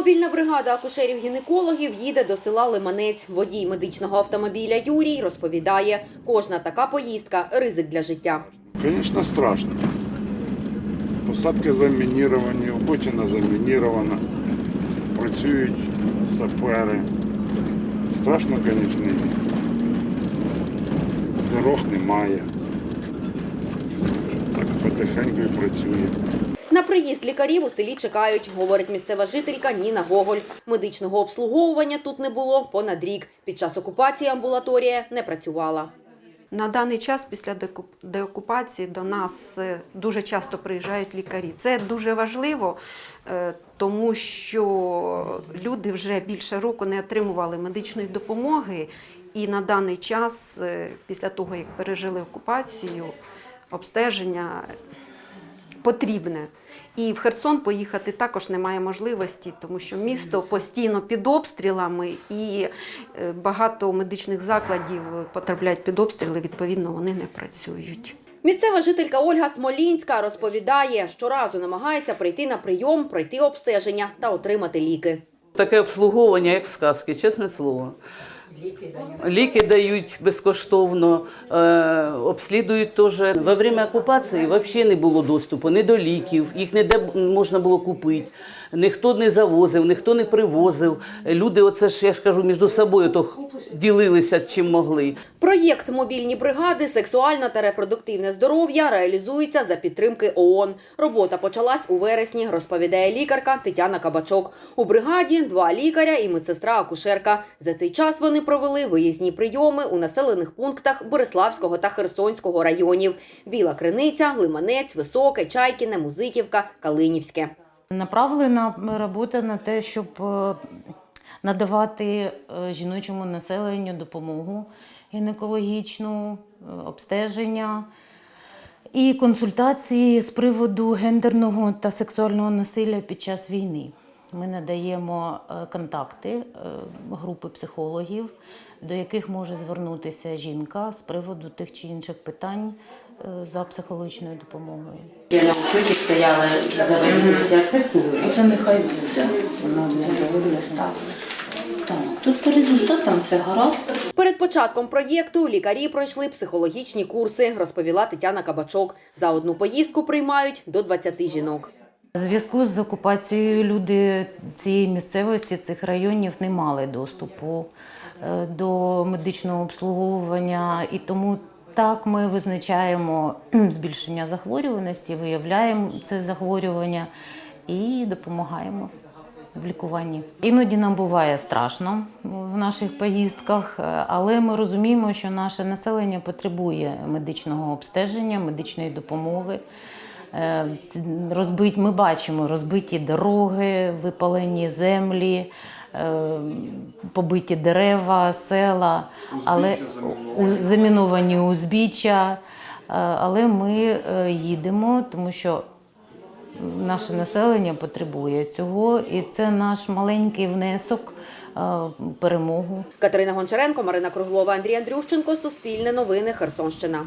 Мобільна бригада акушерів-гінекологів їде до села Лиманець. Водій медичного автомобіля Юрій розповідає, кожна така поїздка – ризик для життя. Конечно, страшно. Посадки замініровані, обочина замінірована, працюють сапери. Страшно, звісно. Дорог немає. Так потихеньку і працює. На приїзд лікарів у селі чекають, говорить місцева жителька Ніна Гоголь. Медичного обслуговування тут не було понад рік. Під час окупації амбулаторія не працювала. На даний час після деокупації до нас е, дуже часто приїжджають лікарі. Це дуже важливо, е, тому що люди вже більше року не отримували медичної допомоги, і на даний час, е, після того як пережили окупацію, обстеження потрібне. І в Херсон поїхати також немає можливості, тому що місто постійно під обстрілами, і е, багато медичних закладів потрапляють під обстріли, відповідно, вони не працюють. Місцева жителька Ольга Смолінська розповідає, щоразу намагається прийти на прийом, пройти обстеження та отримати ліки. Таке обслуговування, як в сказці, чесне слово. Ліки дають безкоштовно, е, обслідують теж. Во время окупації взагалі не було доступу ні до ліків, їх ніде можна було купити. Ніхто не завозив, ніхто не привозив. Люди, оце ж я ж кажу, між собою то ділилися чим могли. Проєкт «Мобільні бригади. Сексуальне та репродуктивне здоров'я» реалізується за підтримки ООН. Робота почалась у вересні, розповідає лікарка Тетяна Кабачок. У бригаді два лікаря і медсестра-акушерка. За цей час вони провели виїзні прийоми у населених пунктах Бориславського та Херсонського районів. Біла Криниця, Лиманець, Високе, Чайкіне, Музиківка, Калинівське. Направлена робота на те, щоб е, надавати е, жіночому населенню допомогу гінекологічну, е, обстеження і консультації з приводу гендерного та сексуального насилля під час війни. Ми надаємо е, контакти е, групи психологів, до яких може звернутися жінка з приводу тих чи інших питань е, за психологічною допомогою. Я на учоті стояла за вагітності, а це встановлює. Оце нехай буде. Воно не доводне стало. Так, тут по результатам все гаразд. Перед початком проєкту лікарі пройшли психологічні курси, розповіла Тетяна Кабачок. За одну поїздку приймають до 20 жінок. Зв'язку з окупацією люди цієї місцевості, цих районів не мали доступу е, до медичного обслуговування, і тому так ми визначаємо збільшення захворюваності, виявляємо це захворювання і допомагаємо в лікуванні. Іноді нам буває страшно в наших поїздках, е, але ми розуміємо, що наше населення потребує медичного обстеження, медичної допомоги. Е, розбить, ми бачимо розбиті дороги, випалені землі, е, побиті дерева, села, але заміновані узбіччя. Е, Але ми їдемо, тому що наше населення потребує цього, і це наш маленький внесок в перемогу. Катерина Гончаренко, Марина Круглова, Андрій Андрющенко. Суспільне новини. Херсонщина.